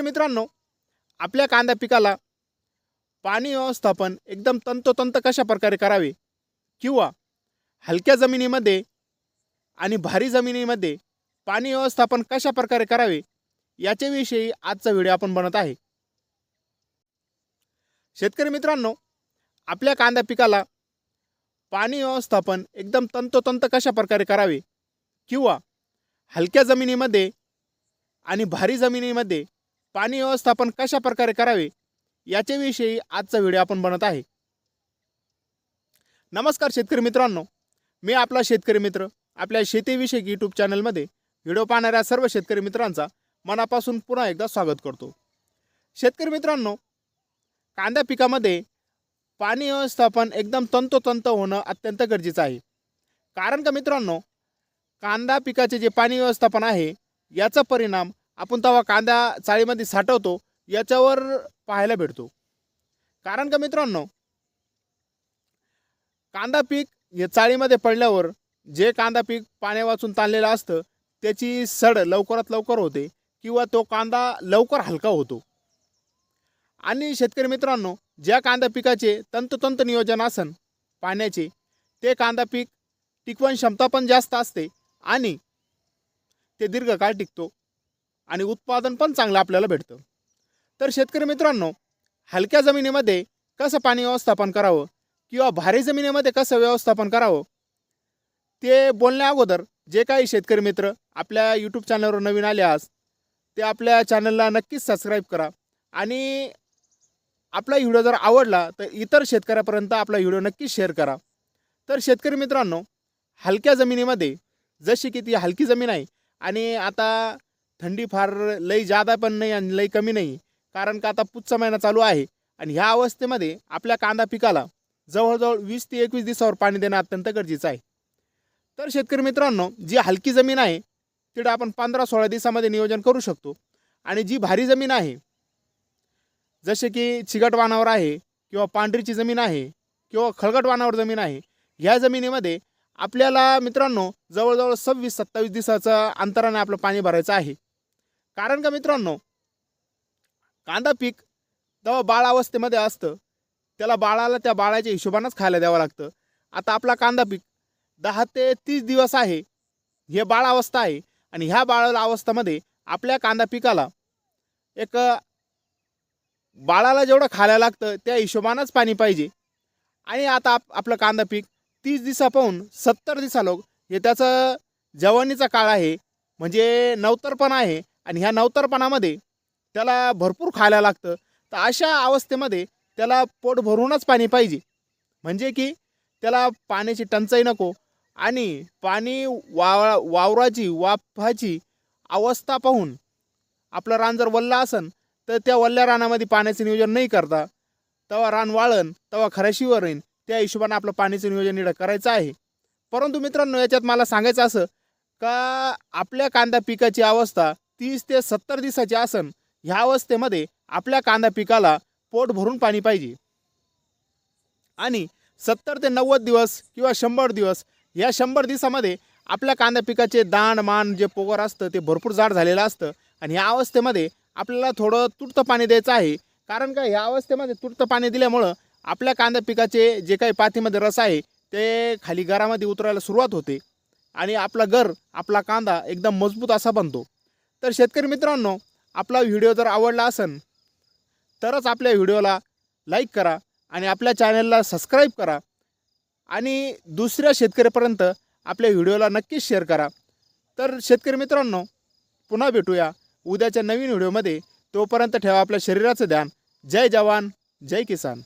शेतकरी मित्रांनो आपल्या कांदा पिकाला पाणी व्यवस्थापन एकदम तंतोतंत कशा प्रकारे करावे किंवा हलक्या जमिनीमध्ये आणि भारी जमिनीमध्ये पाणी व्यवस्थापन कशा प्रकारे करावे याच्याविषयी आजचा व्हिडिओ आपण बनत आहे. शेतकरी मित्रांनो आपल्या कांदा पिकाला पाणी व्यवस्थापन एकदम तंतोतंत कशा प्रकारे करावे किंवा हलक्या जमिनीमध्ये आणि भारी जमिनीमध्ये पाणी व्यवस्थापन कशा प्रकारे करावे याच्याविषयी आजचा व्हिडिओ आपण बनत आहे. नमस्कार शेतकरी मित्रांनो. मी आपला शेतकरी मित्र आपल्या शेतीविषयक यूट्यूब चॅनलमध्ये व्हिडिओ पाहणाऱ्या सर्व शेतकरी मित्रांचा मनापासून पुन्हा एकदा स्वागत करतो. शेतकरी मित्रांनो कांदा पिकामध्ये पाणी व्यवस्थापन एकदम तंतोतंत होणं अत्यंत गरजेचं आहे. कारण का मित्रांनो कांदा पिकाचे जे पाणी व्यवस्थापन आहे याचा परिणाम आपण तेव्हा कांदा चाळीमध्ये साठवतो याच्यावर पाहायला भेटतो. कारण का मित्रांनो कांदा पीक हे चाळीमध्ये पडल्यावर जे कांदा पीक पाण्या वाचून ताणलेलं असतं त्याची सड लवकरात लवकर होते किंवा तो कांदा लवकर हलका होतो. आणि शेतकरी मित्रांनो ज्या कांदा पिकाचे तंतोतंत नियोजन असन पाण्याचे ते कांदा पीक टिकवण क्षमता पण जास्त असते आणि ते दीर्घकाळ टिकतो. आणि उत्पादन पण चांगलं आपल्याला भेटतं. तर शेतकरी मित्रांनो हलक्या जमिनीमध्ये कसं पाणी व्यवस्थापन करावं किंवा भारी जमिनीमध्ये कसं व्यवस्थापन करावं ते बोलण्या अगोदर जे काही शेतकरी मित्र आपल्या यूट्यूब चॅनलवर नवीन आले आज ते आपल्या चॅनलला नक्कीच सबस्क्राईब करा. आणि आपला व्हिडिओ जर आवडला तर इतर शेतकऱ्यापर्यंत आपला व्हिडिओ नक्कीच शेअर करा. तर शेतकरी मित्रांनो हलक्या जमिनीमध्ये जशी की ती हलकी जमीन आहे आणि आता थंडी फार लई जादा पण नाही आणि लई कमी नाही. कारण का आता पुढचा महिना चालू आहे आणि ह्या अवस्थेमध्ये आपल्या कांदा पिकाला जवळजवळ वीस ते एकवीस दिवसावर पाणी देणं अत्यंत गरजेचं आहे. तर शेतकरी मित्रांनो जी हलकी जमीन आहे तिथं आपण पंधरा सोळा दिवसामध्ये नियोजन करू शकतो. आणि जी भारी जमीन आहे जसे की चिकट वानावर आहे किंवा पांढरीची जमीन आहे किंवा खळगट वानावर जमीन आहे ह्या जमिनीमध्ये आपल्याला मित्रांनो जवळजवळ सव्वीस सत्तावीस दिवसाचं अंतराने आपलं पाणी भरायचं आहे. कारण का मित्रांनो? कांदा पीक जेव्हा बाळ अवस्थेमध्ये असतं. त्याला बाळाला त्या बाळाच्या हिशोबानंच खायला द्यावं लागतं. आता आपला कांदा पीक दहा ते तीस दिवस आहे. हे बाळ अवस्था आहे. आणि ह्या बाळ अवस्थामध्ये आपल्या कांदा पिकाला एक बाळाला जेवढं खायला लागतं त्या हिशोबानंच पाणी पाहिजे. आणि आता आप आपलं कांदा पीक तीस दिवसापाहून सत्तर दिवसा लोक हे त्याचं जवानीचा काळ आहे. म्हणजे नवतरपण आहे. आणि ह्या नवतरपणामध्ये त्याला भरपूर खायला लागतं तर अशा अवस्थेमध्ये त्याला पोट भरूनच पाणी पाहिजे. म्हणजे की त्याला पाण्याची टंचाई नको आणि पाणी वा वावराची वाफाची अवस्था पाहून आपलं रान जर वल्ला असन तर त्या वल्ल्या रानामध्ये पाण्याचं नियोजन नाही करता. तेव्हा रान वाळन तेव्हा खराशीवर येईन त्या हिशोबाने आपलं पाण्याचं नियोजन निडं करायचं आहे. परंतु मित्रांनो याच्यात मला सांगायचं असं का आपल्या कांदा पिकाची अवस्था तीस ते सत्तर दिवसाचे आसन ह्या अवस्थेमध्ये आपल्या कांदा पिकाला पोट भरून पाणी पाहिजे. आणि सत्तर ते नव्वद दिवस किंवा शंभर दिवस या शंभर दिवसामध्ये आपल्या कांदा पिकाचे दाण मान जे पोगर असतं ते भरपूर जाड झालेलं असतं. आणि ह्या अवस्थेमध्ये आपल्याला थोडं तुटतं पाणी द्यायचं आहे. कारण का ह्या अवस्थेमध्ये तुटतं पाणी दिल्यामुळं आपल्या कांदा पिकाचे जे काही पातीमध्ये रस आहे ते खाली घरामध्ये उतरायला सुरुवात होते. आणि आपला घर आपला कांदा एकदम मजबूत असा बनतो. तर शेतकरी मित्रांनो आपला व्हिडिओ जर आवडला असेल तरच आपल्या व्हिडिओला लाईक करा आणि आपल्या चॅनलला सबस्क्राईब करा आणि दुसऱ्या शेतकऱ्यापर्यंत आपल्या व्हिडिओला नक्कीच शेअर करा. तर शेतकरी मित्रांनो पुन्हा भेटूया उद्याच्या नवीन व्हिडिओमध्ये. तोपर्यंत ठेवा आपल्या शरीराचं ध्यान. जय जवान जय किसान.